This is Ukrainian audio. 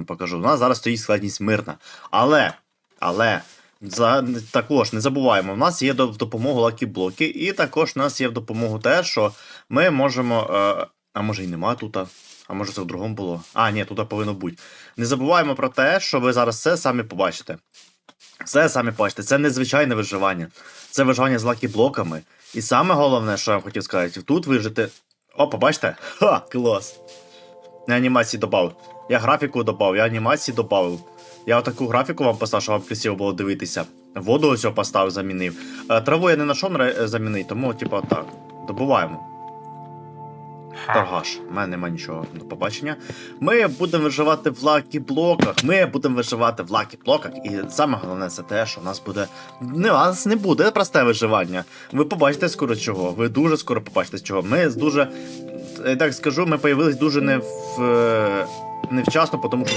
вам покажу. У нас зараз стоїть складність мирна. Але, але. За, також не забуваємо, в нас є в допомогу лакі-блоки, і також в нас є в допомогу те, що ми можемо. Е, а може і нема тут, а, може це в другому було. А, ні, тут повинно бути. Не забуваємо про те, що ви зараз все самі побачите. Все самі побачите, це не звичайне виживання, це виживання з лакі-блоками. І саме головне, що я вам хотів сказати, тут вижити. О, побачите? Ха, клас! Я анімації додав. Я графіку додав, я анімації додав. Я отаку графіку вам поставив, щоб вам красиво було дивитися. Воду ось поставив, замінив. Е, Траву я не на що замінити, тому, типу, так. Добуваємо. Торгаш, в мене нема нічого до побачення. Ми будемо виживати в лакі-блоках. Ми будемо виживати в лакі-блоках. І саме головне це те, що у нас буде. Не, у нас не буде просте виживання. Ви побачите скоро чого. Ви дуже скоро побачите чого. Ми з дуже. Я так скажу, ми появились дуже не в. е, Невчасно, тому що